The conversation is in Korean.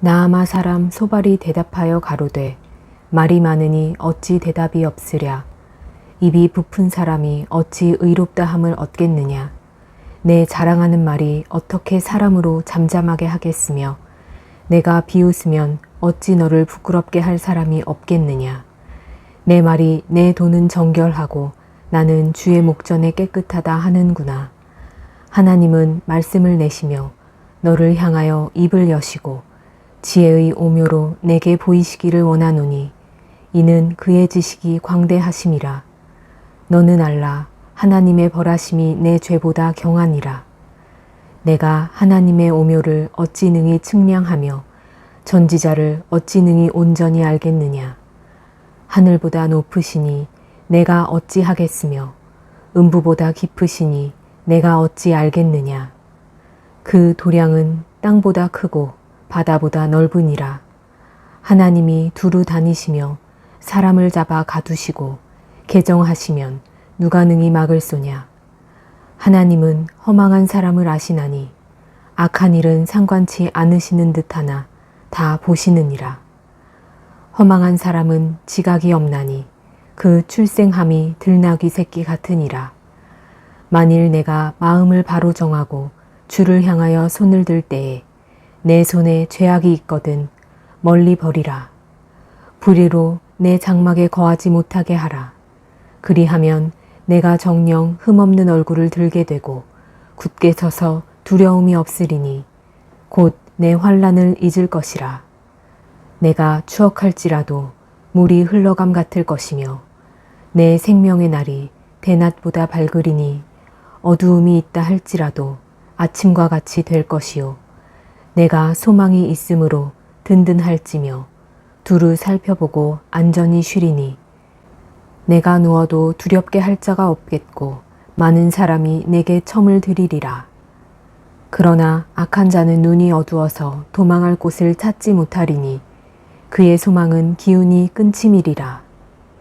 나아마 사람 소발이 대답하여 가로되 말이 많으니 어찌 대답이 없으랴? 입이 부푼 사람이 어찌 의롭다함을 얻겠느냐? 내 자랑하는 말이 어떻게 사람으로 잠잠하게 하겠으며 내가 비웃으면 어찌 너를 부끄럽게 할 사람이 없겠느냐? 내 말이 내 돈은 정결하고 나는 주의 목전에 깨끗하다 하는구나. 하나님은 말씀을 내시며 너를 향하여 입을 여시고 지혜의 오묘로 내게 보이시기를 원하노니 이는 그의 지식이 광대하심이라. 너는 알라 하나님의 벌하심이 내 죄보다 경하니라. 내가 하나님의 오묘를 어찌 능히 측량하며 전지자를 어찌 능히 온전히 알겠느냐? 하늘보다 높으시니 내가 어찌 하겠으며 음부보다 깊으시니 내가 어찌 알겠느냐? 그 도량은 땅보다 크고 바다보다 넓으니라. 하나님이 두루 다니시며 사람을 잡아 가두시고 개정하시면 누가 능히 막을 소냐? 하나님은 허망한 사람을 아시나니 악한 일은 상관치 않으시는 듯하나 다 보시느니라. 허망한 사람은 지각이 없나니 그 출생함이 들나귀 새끼 같으니라. 만일 내가 마음을 바로 정하고 주를 향하여 손을 들 때에 내 손에 죄악이 있거든 멀리 버리라. 불의로 내 장막에 거하지 못하게 하라. 그리하면 내가 정령 흠없는 얼굴을 들게 되고 굳게 서서 두려움이 없으리니 곧 내 환란을 잊을 것이라. 내가 추억할지라도 물이 흘러감 같을 것이며 내 생명의 날이 대낮보다 밝으리니 어두움이 있다 할지라도 아침과 같이 될 것이요 내가 소망이 있으므로 든든할지며 두루 살펴보고 안전히 쉬리니 내가 누워도 두렵게 할 자가 없겠고 많은 사람이 내게 첨을 들이리라. 그러나 악한 자는 눈이 어두워서 도망할 곳을 찾지 못하리니 그의 소망은 기운이 끊침이리라